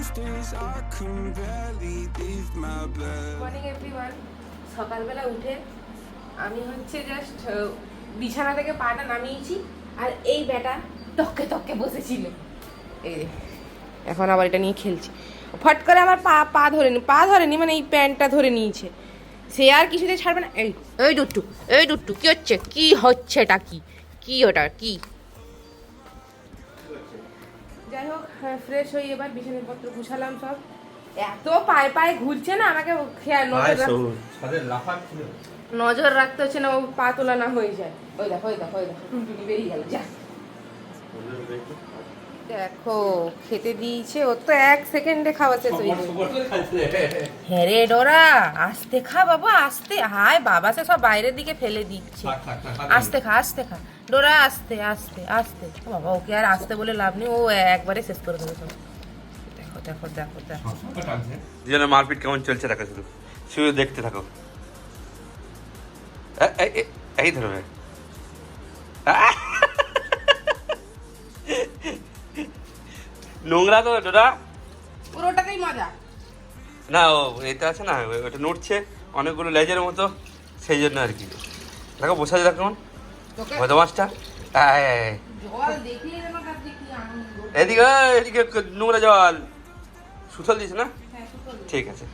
Most days I can barely leave my bed. Morning everyone সকালবেলা উঠে আমি হচ্ছে জাস্ট বিছানা থেকে পাটা নামিয়েছি আর এই ব্যাটা টককে টককে বসেছিল। এই এখন আবার এটা নিয়ে খেলছি। ফট করে আমার পা পা ধরেনি পা ধরেনি মানে এই প্যান্টটা ধরে নিয়েছে। সে আর কিছুতে ছাড়বে না। এই এই দুট্টু এই দুট্টু, কি হচ্ছে? কি হচ্ছে এটা কি? কি ওটা, কি? ফ্রেশ হয়ে এবার বিছানাপত্র গুছালাম সব। এত পায়ে পায়ে ঘুরছে না আমাকে খেয়াল নজর রাখতে হচ্ছে না ও পা তোলা না হয়ে যায়। ওই দেখো ওই দেখো ওই দেখো টুনটুনি বেরিয়ে গেল যা। দেখো খেতে দিয়েছে। ও তো এক সেকেন্ডে খাওয়া শেষ হয়ে রে ডোরা আস্তে খা বাবা আস্তে। হায় বাবা সে সব বাইরের দিকে ফেলে দিচ্ছে। আস্তে খা আস্তে খা। ডোরা আস্তে আস্তে আস্তে। বাবা ওকে আর আস্তে বলে লাভ নেই ও একবারে শেষ করে দেবে সব। দেখো দেখো দেখো দেখো। দুজনের মারপিট কেমন চলছে দেখো শুধু। শুধু দেখতে থাকো। এই ধরবে নোংরা তো ওটা। পুরোটাতেই মজা। না ও এটা আছে না ওটা নড়ছে অনেকগুলো লেজের মতো সেই জন্য আর কি। দেখো বসে আছে দেখো কেমন তোকে বদমাসটা আয়, আয়, আয়। জল দেখলে যেন তার যে কি আনন্দ এদিকে এদিকে নোংরা জল। সুতল দিয়েছে না? হ্যাঁ ঠিক আছে।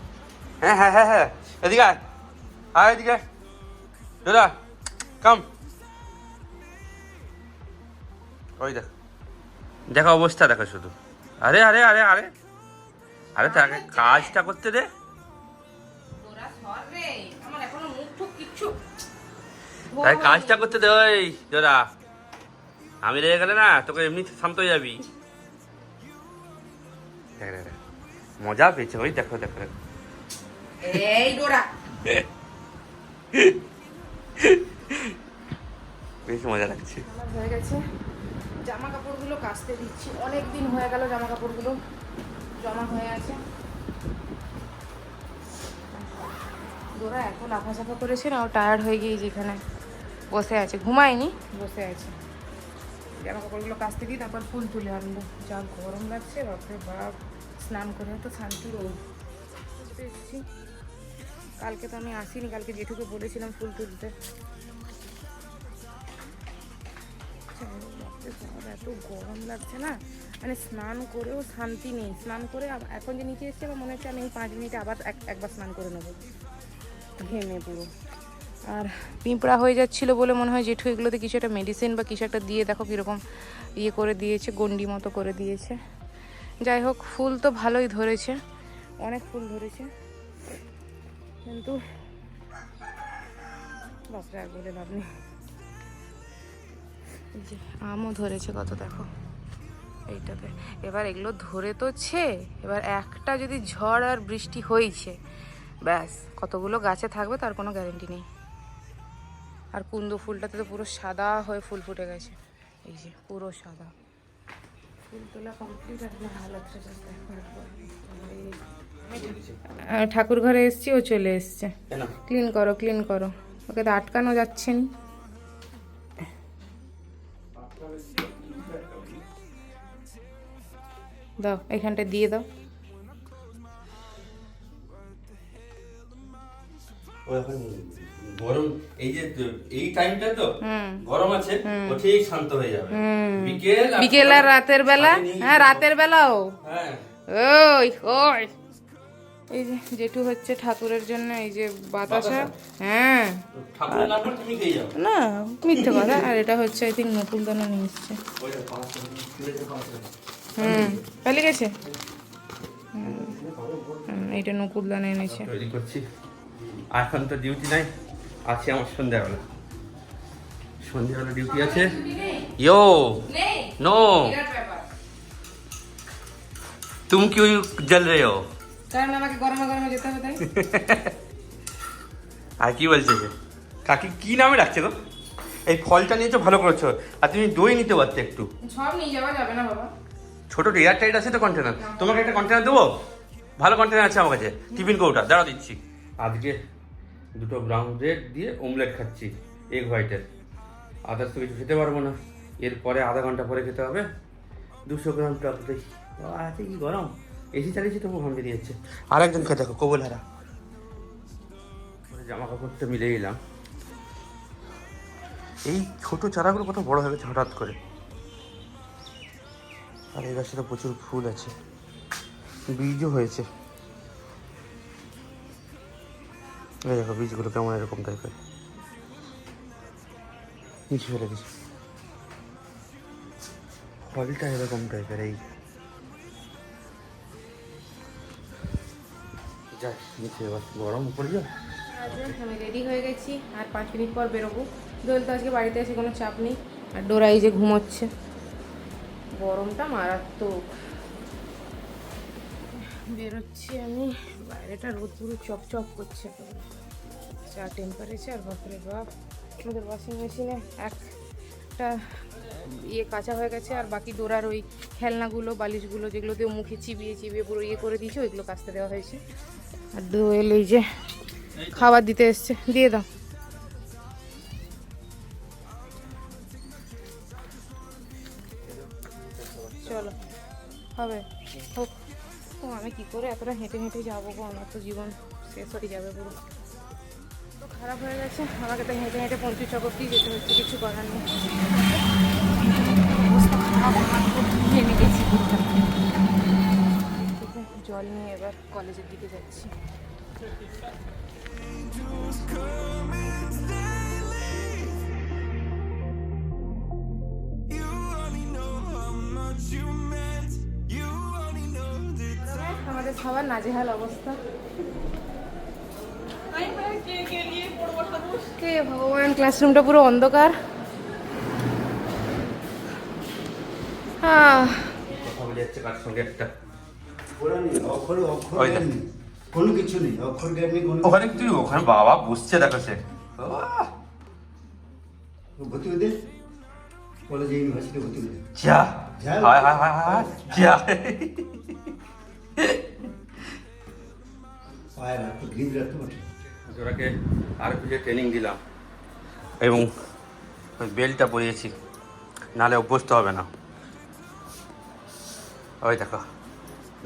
হ্যাঁ হ্যাঁ হ্যাঁ হ্যাঁ। এদিকে আয়। আয় এদিকে। দাদা কাম। ওই দেখ। দেখো অবস্থা দেখো শুধু। আরে আরে আরে আরে। আরে তাকে কাজটা করতে দে। তোরা সর রে। আমার এখনও মুখ টুক কিচ্ছু। তাই কাজটা করতে দে ওই দাদা। আমি রেগে গেলে না তোকে এমনি শান্ত হয়ে যাবি। মজা পেয়েছে ওই দেখো দেখো দেখো। এই ডোরা। বেশ মজা লাগছে। হয়ে গেছে। জামা কাপড়গুলো কাচতে দিচ্ছি। অনেক দিন হয়ে গেল জামা কাপড়গুলো জমা হয়ে আছে। ডোরা এত লাফা চাফা করেছে না, ও টায়ার্ড হয়ে গিয়ে যেখানে বসে আছে। ঘুমায়নি? বসে আছে। জামা কাপড়গুলো কাচতে দিই তারপর ফুল তুলে আনব। যা গরম লাগছে, বাপরে বাপ। স্নান করে তো শান্তি রোদ। কালকে তো আমি আসিনি, কালকে জেঠুকে বলেছিলাম ফুল তুলতে। বাপরে বাপ, এত গরম লাগছে না। মানে স্নান করেও শান্তি নেই। স্নান করে এখন যে নিচে এসছে আমার মনে হচ্ছে আমি এই পাঁচ মিনিটে আবার এক- একবার স্নান করে নেব। ঘেমে পুরো। আর পিঁপড়া হয়ে যাচ্ছিল বলে মনে হয় জেঠু এগুলোতে কিছু একটা মেডিসিন বা কিছু একটা দিয়ে দেখো কীরকম ইয়ে করে দিয়েছে গন্ডি মতো করে দিয়েছে। যাই হোক ফুল তো ভালোই ধরেছে। অনেক ফুল ধরেছে। কিন্তু বাপরে আর বলে লাভ নেই। যে আমও ধরেছে কত দেখো। এইটাতে। এবার এগুলো ধরে তো ছে এবার একটা যদি ঝড় আর বৃষ্টি হয়েছে ব্যাস কতগুলো গাছে থাকবে তার কোনো গ্যারেন্টি নেই। আর কুন্দ ফুলটাতে তো পুরো সাদা হয়ে ফুল ফুটে গেছে। এই যে পুরো সাদা। ফুল তোলা কমপ্লিট আর ঠাকুর ঘরে এসছি ও চলে এসছে। ক্লিন করো ক্লিন করো। ওকে তো আটকানো যাচ্ছে না। দাও এখানটা দিয়ে দাও। গরম এই যে এই টাইমটা তো গরম আছে ও ঠিক শান্ত হয়ে যাবে। বিকেল বিকেল আর রাতের বেলা? হ্যাঁ রাতের বেলাও? হ্যাঁ। ওই ওই। এই যে জেঠু হচ্ছে ঠাকুরের জন্য এই যে বাতাসা। হ্যাঁ। না মিথ্যে কথা। আর এটা হচ্ছে আই থিঙ্ক নকুল দানা নিয়ে এসছে। হুম পালিয়ে গেছে। এটা নকুলদানা এনেছে। তৈরি করছি। এখন তো ডিউটি নাই আছি আমার সন্ধ্যাবেলা। সন্ধ্যাবেলা ডিউটি আছে। ইয়ো নো তুম কি ওই জল রে হো কারণ আমাকে গরম গরম যেতে হবে তাই আর কি বলছে কাকি কি নামে ডাকছে তো? এই ফলটা নিয়েছো ভালো করেছ। আর তুমি দই নিতে পারতে একটু। সব নিয়ে যাওয়া যাবে না বাবা। ছোট এয়ার টাইট আছে তো কন্টেনার তোমাকে একটা কন্টেনার দেবো? ভালো কন্টেনার আছে আমার কাছে। টিফিন কৌটা দাঁড়া দিচ্ছি। আজকে দুটো ব্রাউন ব্রেড দিয়ে অমলেট খাচ্ছি এগ হোয়াইটের আদার্স তো কিছু খেতে পারব না। এরপরে আধা ঘণ্টা পরে খেতে হবে। দুশো গ্রাম টক দই। আছে কি গরম? এসি চালিয়েছি তবু ঘাম বেরিয়ে যাচ্ছে। আর একজনকে দেখো কবল হারা। জামা কাপড়টা মিলে এলাম। এই ছোট চারাগুলো কত বড় হয়ে গেছে হঠাৎ করে। আর এই গাছটাতে প্রচুর ফুল আছে। বীজও হয়েছে। এই দেখো বীজগুলো কেমন এরকম টাইপের। নিচে ফেলে দিচ্ছি। ফলটা এরকম টাইপের, এই যাই এবার গরম যাও আমি রেডি হয়ে গেছি। আর পাঁচ মিনিট পর বেরোবো। দোল তো আজকে বাড়িতে এসে কোনো চাপ নেই। আর ডোরা এই যে ঘুমোচ্ছে। গরমটা মারাত্মক। বেরোচ্ছি আমি। বাইরেটা রোদ পুরো চকচক করছে। যা টেম্পারেচার বাপরে বাপ। আমাদের ওয়াশিং মেশিনে একটা ইয়ে কাঁচা হয়ে গেছে আর বাকি ডোরার ওই খেলনাগুলো, বালিশগুলো যেগুলো দিয়ে মুখে চিবিয়ে চিবিয়ে পুরো ইয়ে করে দিয়েছে, ওইগুলো কাচতে দেওয়া হয়েছে। আর দোয়েল এই যে খাবার দিতে এসছে। দিয়ে দাও। কি করে? এতটা হেঁটে হেঁটে যাব গো, আমার তো জীবন শেষ হয়ে যাবে পুরো। তো খারাপ হয়ে গেছে। আমাকে তো হেঁটে হেঁটে পঞ্চাশ চকর দিয়ে যেতে হচ্ছে, কিছু করার নেই। জল নিয়ে এবার কলেজের দিকে যাচ্ছি। খাবার নাজেহাল অবস্থা। হে ভগবান ক্লাসরুমটা পুরো অন্ধকার। কোনো কিছু নেই অক্ষর ওখানে তুই ওখানে বাবা বসছে দেখো সে। বাবা, ভর্তি হতে কলেজে ইউনিভার্সিটি ভর্তি হতে যা। যা। হায় হায় হায় হায় যা। পায়ের হাত তো গ্রিপ রাখতে পারছে ওরাকে আর কিছু ট্রেনিং দিলাম। এবং ওই বেলটা পরিয়েছি নাহলে অভ্যস্ত হবে না। ওই দেখো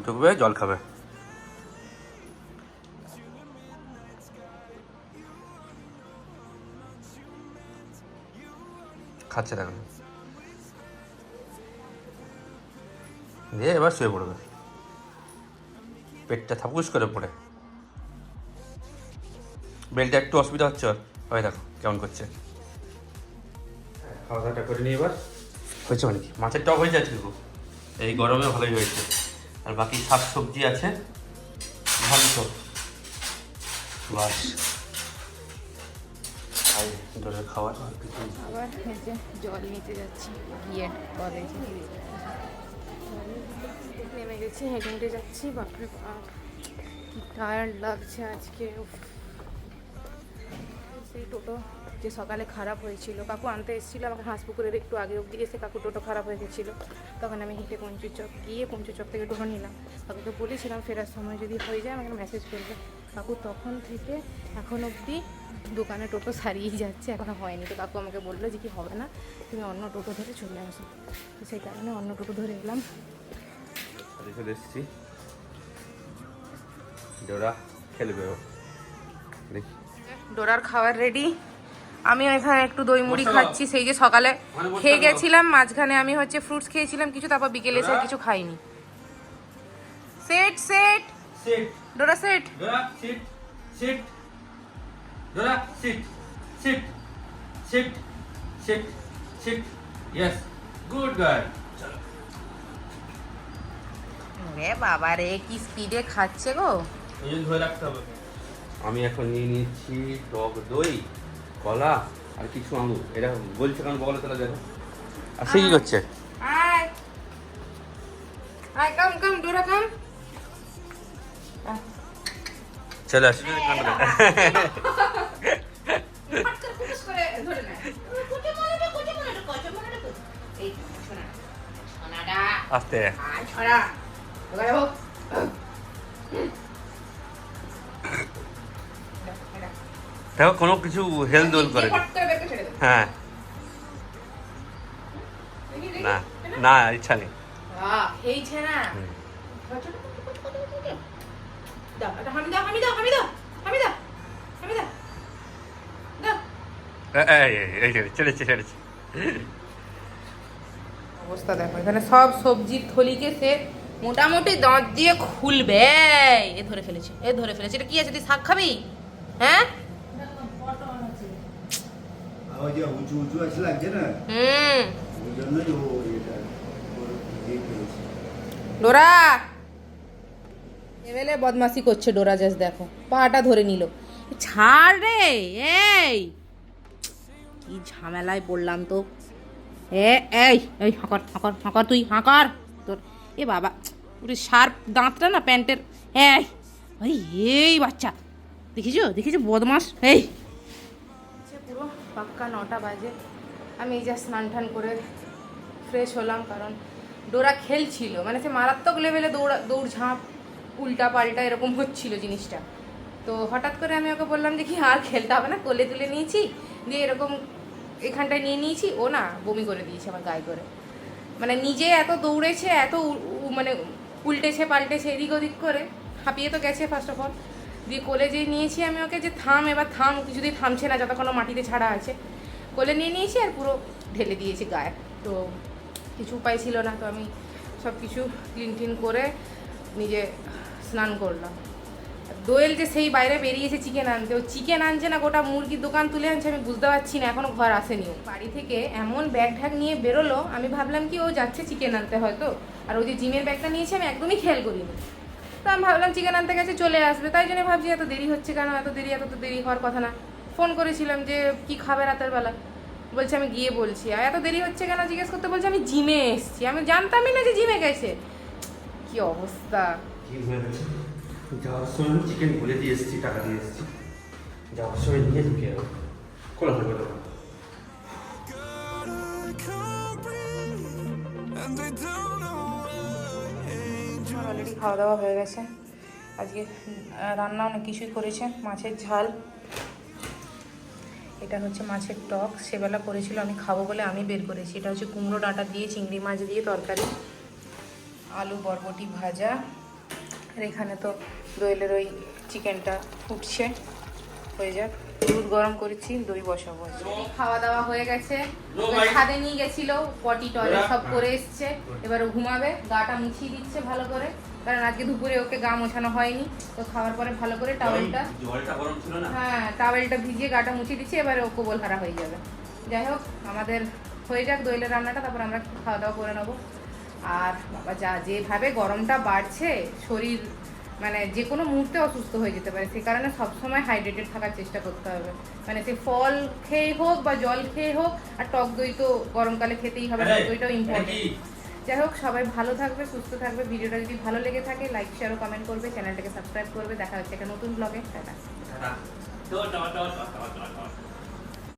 ঢুকবে জল খাবে। খাচ্ছে দেখো দিয়ে এবার শুয়ে পড়বে। পেটটা থাপুস করে পড়ে। বেলটা একটু অসুবিধা হচ্ছে ওর। ওই দেখো কেমন করছে? খাওয়া দাওয়াটা করে নিই এবার। হয়েছে মানে কি? মাছের টক হয়ে যাচ্ছে খুব? এই গরমে ভালোই হয়েছে। আর বাকি শাক সবজি আছে। ভালো তো। বাস। খাই খাবার। আবার জল নিতে যাচ্ছি গিয়ে কলেজে নেমে গেছি হেঁটে হেঁটে যাচ্ছি বাপরে বাপ। কি টায়ার্ড লাগছে আজকে উফ। সেই টোটো যে সকালে খারাপ হয়েছিল, কাকু আনতে এসেছিল আমাকে হাঁসপুকুরের একটু আগে অব্দি এসে কাকু টোটো খারাপ হয়ে গেছিল। তখন আমি হেঁটে পঞ্চু চক গিয়ে পঞ্চু চক থেকে টোটো নিলাম। কাকুকে বলেছিলাম, ফেরার সময় যদি হয়ে যায় আমাকে মেসেজ করবে। কাকু তখন থেকে এখন অবধি দোকানে টোটো সারিয়েই যাচ্ছে, এখনও হয়নি। তো কাকু আমাকে বলল যে, কি হবে না? তুমি অন্য টোটো ধরে চলে আসো। তো সেই কারণে অন্য টোটো ধরে এলাম। এসেছি খেলবে দেখি। ডোরার খাবার রেডি আমি এখানে একটু দই মুড়ি খাচ্ছি সেই যে সকালে মানে খেয়ে গেছিলাম মাঝখানে আমি হচ্ছে ফ্রুটস খেয়েছিলাম কিছু তারপর বিকেলে এসে কিছু খাইনি। Set set Dora set Dora sit sit Dora sit sit sit sit sit yes good girl রে বাবা রে কি স্পিডে খাচ্ছে গো। ধরে রাখতে হবে। আমি এখন নিয়ে নিচ্ছি টক দই কলা আর কিছু আঙুর। এটা বলছে কারণ বগলে তোলা দেখো। আর সে কি করছে? চলে আসি। আস্তে। দেখো কোনো কিছু হেলথ দোল করে হ্যাঁ। না না ইচ্ছা নেই। অবস্থা দেখো এখানে সব সবজির থলিকে সে মোটামুটি দাঁত দিয়ে খুলবে। এ ধরে ফেলেছে এ ধরে ফেলেছে। এটা কি আছে তুই শাক খাবি? হ্যাঁ? আবার যে উঁচু উঁচু আছে লাগছে না হুম ওই জন্যই ও এটা ওর দিয়ে ফেলেছে ডোরা এবেলে বদমাসি করছে ডোরা জাস দেখো পাটা ধরে নিল ছাড় রে এই কি ঝামেলায় পড়লাম তো এ এই এই হাঁকর হাঁকর হাঁকর তুই হাঁকর তোর এ বাবা ওরে শার্প দাঁতটা না প্যান্টের এই ওই এই বাচ্চা দেখিছো দেখিছো বদমাস এই পুরো পাক্কা নটা বাজে। আমি এই যা স্নান টান করে ফ্রেশ হলাম কারণ ডোরা খেলছিল। মানে সে মারাত্মক লেভেলে দৌড়া দৌড় ঝাঁপ উল্টা পাল্টা এরকম হচ্ছিল জিনিসটা। তো হঠাৎ করে আমি ওকে বললাম কি আর খেলতে হবে না? কোলে তুলে নিয়েছি। দিয়ে এরকম এখানটায় নিয়ে নিয়েছি। ও না বমি করে দিয়েছে আমার গায়ে করে। মানে নিজে এত দৌড়েছে, এত মানে উল্টেছে পাল্টেছে এদিক ওদিক করে। হাঁপিয়ে তো গেছে ফার্স্ট অফ অল দিয়ে কোলে যে নিয়েছি আমি ওকে যে থাম, এবার থাম, কিছুতেই থামছে না, যতক্ষণ মাটিতে ছাড়া আছে। কোলে নিয়ে নিয়েছি আর পুরো ঢেলে দিয়েছি গায়ে। তো কিছু উপায় ছিল না, তো আমি সব কিছু ক্লিন টিন করে নিজে স্নান করলাম। দোয়েল যে সেই বাইরে বেরিয়েছে চিকেন আনতে, ও চিকেন আনছে না, গোটা মুরগির দোকান তুলে আনছে, আমি বুঝতে পারছি না এখনও ঘর আসেনি। বাড়ি থেকে এমন ব্যাগ ঢ্যাগ নিয়ে বেরোলো, আমি ভাবলাম কি ও যাচ্ছে চিকেন আনতে হয়তো? আর ওই যে জিমের ব্যাগটা নিয়েছে, আমি একদমই খেয়াল করিনি। তো আমি ভাবলাম চিকেন আনতে গেছে, চলে আসবে। তাই জন্য ভাবছি এত দেরি হচ্ছে কেন? এত দেরি, এত তো দেরি হওয়ার কথা না। ফোন করেছিলাম যে, কি খাবে রাতের বেলা? বলছে, আমি গিয়ে বলছি। আর এত দেরি হচ্ছে কেন জিজ্ঞেস করতে? বলছে, আমি জিমে এসছি। আমি জানতামই না যে জিমে গেছে। কি অবস্থা? চিকেন দিয়ে টাকা দিয়ে যাওয়ার সময় নিয়ে ঢুকে খাওয়া দাওয়া হয়ে গেছে। আজকে রান্না অনেক কিছুই করেছে মাছের ঝাল। এটা হচ্ছে মাছের টক সেবেলা করেছিল আমি খাব বলে আমি বের করেছি। এটা হচ্ছে কুমড়ো ডাঁটা দিয়ে চিংড়ি মাছ দিয়ে তরকারি। আলু বরবটি ভাজা। আর এখানে তো দইলের ওই চিকেনটা ফুটছে। হয়ে যাক দুধ গরম করেছি দই বসাবো খাওয়া দাওয়া হয়ে গেছে. ছাদে নিয়ে গেছিল পটি টয়লেট সব করে এসছে। এবার ও ঘুমাবে গাটা মুছিয়ে দিচ্ছে ভালো করে। কারণ আজকে দুপুরে ওকে গা মোছানো হয়নি তো খাওয়ার পরে ভালো করে টাওয়েলটা জলটা গরম ছিল না? হ্যাঁ টাওয়েলটা ভিজিয়ে গাটা মুছিয়ে দিচ্ছি এবারে ও কোবল হারা হয়ে যাবে। যাই হোক আমাদের হয়ে যাক দইলের রান্নাটা তারপর আমরা খাওয়া দাওয়া করে নেব। আর বাবা যা যেভাবে গরমটা বাড়ছে শরীর মানে যে কোনো মুহূর্তে অসুস্থ হয়ে যেতে পারে সে কারণে সবসময় হাইড্রেটেড থাকার চেষ্টা করতে হবে। মানে সে ফল খেয়ে হোক বা জল খেয়ে হোক আর টক দই তো গরমকালে খেতেই হবে টক দইটাও ইম্পর্টেন্ট যাই হোক, সবাই ভালো থাকবে, সুস্থ থাকবে। ভিডিওটা যদি ভালো লেগে থাকে লাইক শেয়ার ও কমেন্ট করবে, চ্যানেলটাকে সাবস্ক্রাইব করবে। দেখা হচ্ছে একটা নতুন ব্লগে টাটা।